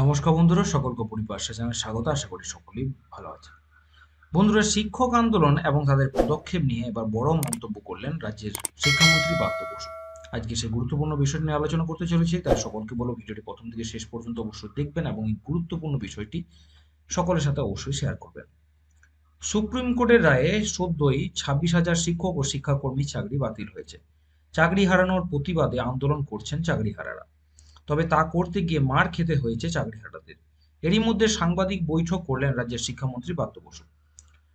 নমস্কার বন্ধুরা সকলকে পরিপার্শ্বে জানাই স্বাগত, আশা করি সকলেই ভালো আছেন। বন্ধুরা, শিক্ষক আন্দোলন এবং তাদের পদক্ষেপ নিয়ে এবার বড় মন্তব্য করলেন রাজ্যের শিক্ষামন্ত্রী পার্থ বসু। আজকে সেই গুরুত্বপূর্ণ বিষয় নিয়ে আলোচনা করতে চলেছি, তাই সকলকে বলো ভিডিওটি প্রথম থেকে শেষ পর্যন্ত অবশ্যই দেখবেন এবং এই গুরুত্বপূর্ণ বিষয়টি সকলের সাথে অবশ্যই শেয়ার করবেন। সুপ্রিম কোর্টের রায়ে সদ্যই ছাব্বিশ হাজার শিক্ষক ও শিক্ষাকর্মীর চাকরি বাতিল হয়েছে। চাকরি হারানোর প্রতিবাদে আন্দোলন করছেন চাকরিহারারা তবে তা করতে গিয়ে মার খেতে হয়েছে চাকরিহারাদের এরই মধ্যে সাংবাদিক বৈঠক করলেন রাজ্যের শিক্ষামন্ত্রী পার্থ বসু।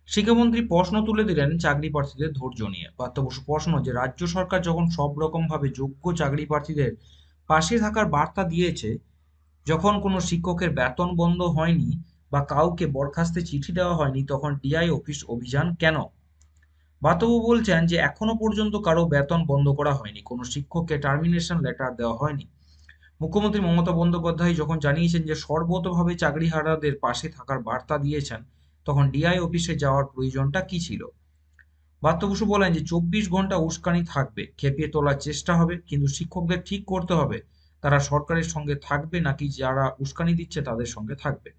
শিক্ষামন্ত্রী প্রশ্ন তুলে দিলেন চাকরি প্রার্থীদের ধৈর্য নিয়ে। পার্থ বসু প্রশ্ন যে, রাজ্য সরকার যখন সব রকম ভাবে যোগ্য চাকরি প্রার্থীদের পাশে থাকার বার্তা দিয়েছে, যখন কোনো শিক্ষকের বেতন বন্ধ হয়নি বা কাউকে বরখাস্তে চিঠি দেওয়া হয়নি, তখন ডিআই অফিস অভিযান কেন? বাতবু বলছেন যে, এখনও পর্যন্ত কারও বেতন বন্ধ করা হয়নি। কোনো শিক্ষককে টার্মিনেশন লেটার দেওয়া হয়নি। মুখ্যমন্ত্রী মমতা বন্দ্যোপাধ্যায় যখন জানিয়েছেন যে সর্বতভাবে চাকরিহারাদের পাশে থাকার বার্তা দিয়েছেন, তখন ডিআই অফিসে যাওয়ার প্রয়োজনটা কি ছিল? বাত্য বসু বলেন যে চব্বিশ ঘণ্টা উস্কানি থাকবে, খেপিয়ে তোলার চেষ্টা হবে, কিন্তু শিক্ষকদের ঠিক করতে হবে, তারা সরকারের সঙ্গে থাকবে নাকি যারা উস্কানি দিচ্ছে তাদের সঙ্গে থাকবে।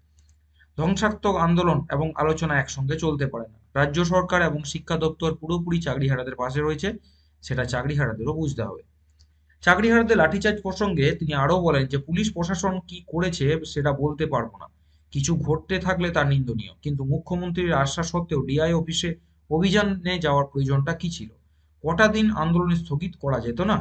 ধ্বংসাত্মক আন্দোলন এবং আলোচনা একসঙ্গে চলতে পারে না। রাজ্য সরকার এবং শিক্ষা দপ্তর পুরোপুরি চাকরিহারাদের পাশে রয়েছে, সেটা চাকরিহারাদেরও বুঝতে হবে। চাকরিহারাদের লাঠিচার্জ প্রসঙ্গে তিনি আরও বলেন যে, পুলিশ প্রশাসন কি করেছে সেটা বলতে পারব না। কিছু ঘটতে থাকলে তা নিন্দনীয়। কিন্তু মুখ্যমন্ত্রীর আশ্বাস সত্ত্বেও ডিআই অফিসে অভিযানে যাওয়ার প্রয়োজনটা কি ছিল? কটা দিন আন্দোলন স্থগিত করা যেত না?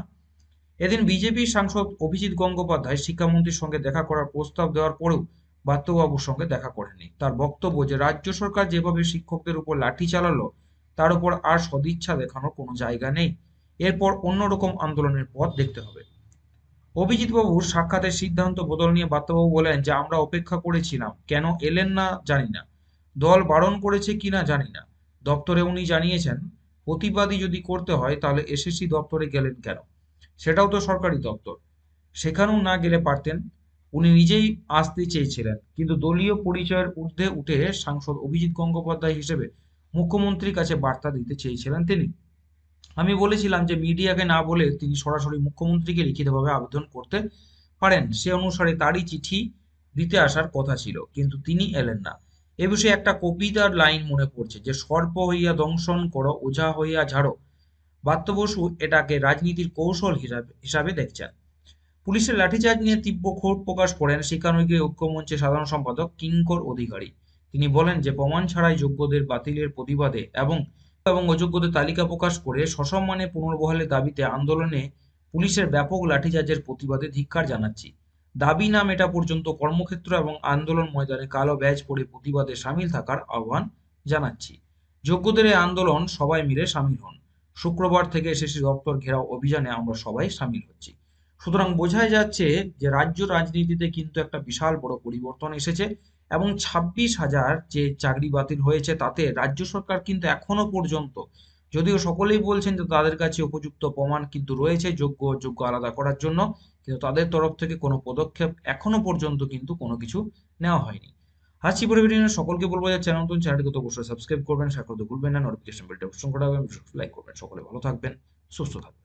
এদিন বিজেপি সাংসদ অভিজিৎ গঙ্গোপাধ্যায় শিক্ষামন্ত্রীর সঙ্গে দেখা করার প্রস্তাব দেওয়ার পরেও বাত্যবাবুর সঙ্গে দেখা করেনি তার বক্তব্য যে, রাজ্য সরকার যেভাবে শিক্ষকদের উপর লাঠি চালালো, তার উপর আর সদিচ্ছা দেখানোর কোনো জায়গা নেই। এরপর অন্যরকম আন্দোলনের পথ দেখতে হবে। অভিজিৎ বাবুর সাক্ষাতের সিদ্ধান্ত বদল নিয়ে বার্তাবাবু বলেন যে, আমরা অপেক্ষা করেছিলাম। কেন এলেন না জানি না। দল বারণ করেছে কিনা জানি না। দপ্তরে উনি জানিয়েছেন প্রতিবাদী যদি করতে হয়, তাহলে এসএসসি দপ্তরে গেলেন কেন? সেটাও তো সরকারি দপ্তর। সেখানেও না গেলে পারতেন। উনি নিজেই আসতে চেয়েছিলেন। কিন্তু দলীয় পরিচয়ের ঊর্ধ্বে উঠে সাংসদ অভিজিৎ গঙ্গোপাধ্যায় হিসেবে মুখ্যমন্ত্রীর কাছে বার্তা দিতে চেয়েছিলেন তিনি। আমি বলেছিলাম যে মিডিয়াকে না বলে তিনি সরাসরি মুখ্যমন্ত্রীকে লিখিতভাবে আবেদন করতে পারেন। সে অনুসারে তারই চিঠি দিতে আসার কথা ছিল, কিন্তু তিনি এলেন না। এ বিষয়ে একটা কবিতার লাইন মনে পড়ছে যে, সর্প হইয়া দংশন করো, ওঝা হইয়া ঝাড়ো। বাত্য বসু এটাকে রাজনীতির কৌশল হিসাবে দেখছেন। পুলিশের লাঠিচার্জ নিয়ে তীব্র ক্ষোভ প্রকাশ করেন শিক্ষানৈতিক ঐক্যমঞ্চের সাধারণ সম্পাদক কিঙ্কর অধিকারী। তিনি বলেন যে, প্রমাণ ছাড়াই যোগ্যদের বাতিলের প্রতিবাদে এবং এবং অযোগ্যদের তালিকা প্রকাশ করে সসম্মানে পুনর্বহালের দাবিতে আন্দোলনে পুলিশের ব্যাপক লাঠিচার্জের প্রতিবাদে ধিক্কার জানাচ্ছি। দাবি না মেটা পর্যন্ত কর্মক্ষেত্র এবং আন্দোলন ময়দানে কালো ব্যাজ পরে প্রতিবাদে সামিল থাকার আহ্বান জানাচ্ছি। যোগ্যদের এই আন্দোলন সবাই মিলে সামিল হন। শুক্রবার থেকে এসএসসি দপ্তর ঘেরাও অভিযানে আমরা সবাই সামিল হচ্ছি। সুতরাং বোঝাই যাচ্ছে যে রাজ্য রাজনীতিতে কিন্তু একটা বিশাল বড় পরিবর্তন এসেছে। এবং ছাব্বিশ হাজার যে চাকরি বাতিল হয়েছে তাতে রাজ্য সরকার কিন্তু এখনও পর্যন্ত, যদিও সকলেই বলছেন যে তাদের কাছে উপযুক্ত প্রমাণ কিন্তু রয়েছে, যোগ্য যোগ্য আলাদা করার জন্য, কিন্তু তাদের তরফ থেকে কোনো পদক্ষেপ এখনও পর্যন্ত কিন্তু কোনো কিছু নেওয়া হয়নি। আজকে পরিবেশনে সকলকে বলব যে চ্যানেল নতুন, চ্যানেলটিকে তো অবশ্যই সাবস্ক্রাইব করবেন শেয়ার ভুলবেন না নোটিফিকেশন বেলটা অবশ্যই করে লাইক করবেন, সকলে ভালো থাকবেন, সুস্থ থাকবেন।